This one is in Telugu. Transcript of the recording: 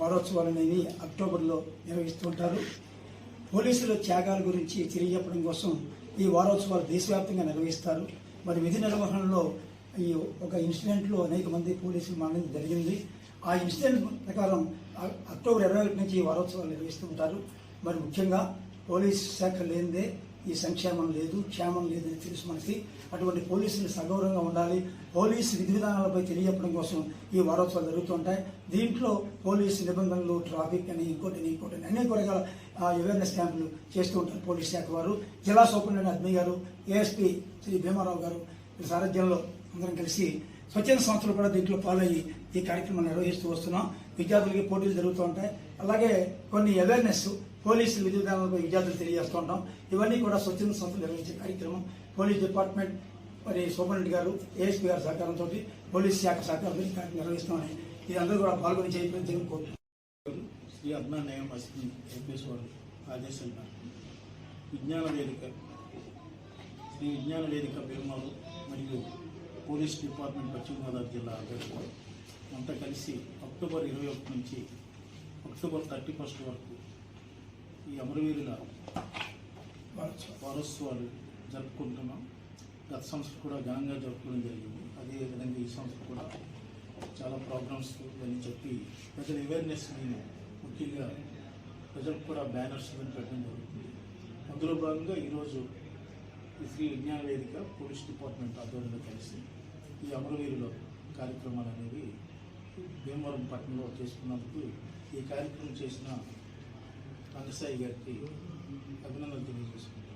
వారోత్సవాలు అనేవి అక్టోబర్లో నిర్వహిస్తుంటారు పోలీసుల త్యాగాల గురించి తెలియజెప్పడం కోసం ఈ వారోత్సవాలు దేశవ్యాప్తంగా నిర్వహిస్తారు. మరి విధి నిర్వహణలో ఈ ఒక ఇన్సిడెంట్లో అనేక మంది పోలీసులు మరణించడం జరిగింది. ఆ ఇన్సిడెంట్ ప్రకారం అక్టోబర్ ఇరవై ఒకటి నుంచి ఈ వారోత్సవాలు నిర్వహిస్తూ ఉంటారు. మరి ముఖ్యంగా పోలీస్ శాఖ లేనిదే ఈ సంక్షేమం లేదు క్షేమం లేదని తెలుసు మనకి అటువంటి పోలీసులు సగౌరవంగా ఉండాలి. పోలీసు విధి విధానాలపై తెలియజెప్పడం కోసం ఈ వారోత్సవాలు జరుగుతుంటాయి దీంట్లో పోలీసు నిబంధనలు ట్రాఫిక్ అని ఇంకోటి ఇంకోటి అనేక రకాల అవేర్నెస్ క్యాంపులు చేస్తూ ఉంటారు పోలీస్ శాఖ వారు. జిల్లా సూపరింటెండెంట్ అద్మి గారు ఏఎస్పీ శ్రీ భీమారావు గారు సారథ్యంలో అందరం కలిసి స్వచ్ఛంద సంస్థలు కూడా దీంట్లో పాల్గొని ఈ కార్యక్రమం నిర్వహిస్తూ వస్తున్నాం. విద్యార్థులకి పోటీలు జరుగుతూ ఉంటాయి. అలాగే కొన్ని అవేర్నెస్ పోలీసు విధి విధానాలపై విద్యార్థులు తెలియజేస్తూ ఉంటాం. ఇవన్నీ కూడా స్వచ్ఛంద సంస్థలు నిర్వహించే కార్యక్రమం. పోలీస్ డిపార్ట్మెంట్ మరి సూపరింటెండెంట్ గారు ఏఎస్పీ గారి సహకారంతో పోలీస్ శాఖ సహకారంతో కార్యక్రమం నిర్వహిస్తున్నామని ఇది అందరూ కూడా పాల్గొని చేయించని కోరుతున్నాం. శ్రీ అద్నా న్యాయం అశ్విన్ ఎంపీఎస్ వారి విజ్ఞాన వేదిక. శ్రీ విజ్ఞాన వేదిక బీర్మాలు మరియు పోలీస్ డిపార్ట్మెంట్ పశ్చిమ గోదావరి జిల్లా అధ్యక్షుడు కలిసి అక్టోబర్ ఇరవై ఒకటి నుంచి అక్టోబర్ థర్టీ ఫస్ట్ వరకు ఈ అమరవీరుల వారోత్సవాలు జరుపుకుంటున్నాం. గత సంవత్సరం కూడా ఘనంగా జరుపుకోవడం జరిగింది. అదేవిధంగా ఈ సంవత్సరం కూడా చాలా ప్రోగ్రామ్స్ అని చెప్పి ప్రజల అవేర్నెస్ని ముఖ్యంగా ప్రజలకు కూడా బ్యానర్స్ ఇవన్నీ పెట్టడం జరుగుతుంది. అందులో భాగంగా ఈరోజు ఈ శ్రీ విజ్ఞాన వేదిక పోలీస్ డిపార్ట్మెంట్ ఆధ్వర్యంలో కలిసి ఈ అమరవీరుల కార్యక్రమాలు అనేవి భీమవరం పట్టణంలో చేసుకున్నందుకు ఈ కార్యక్రమం చేసిన రంగసాయి గారికి అభినందనలు తెలియజేసుకుంటాను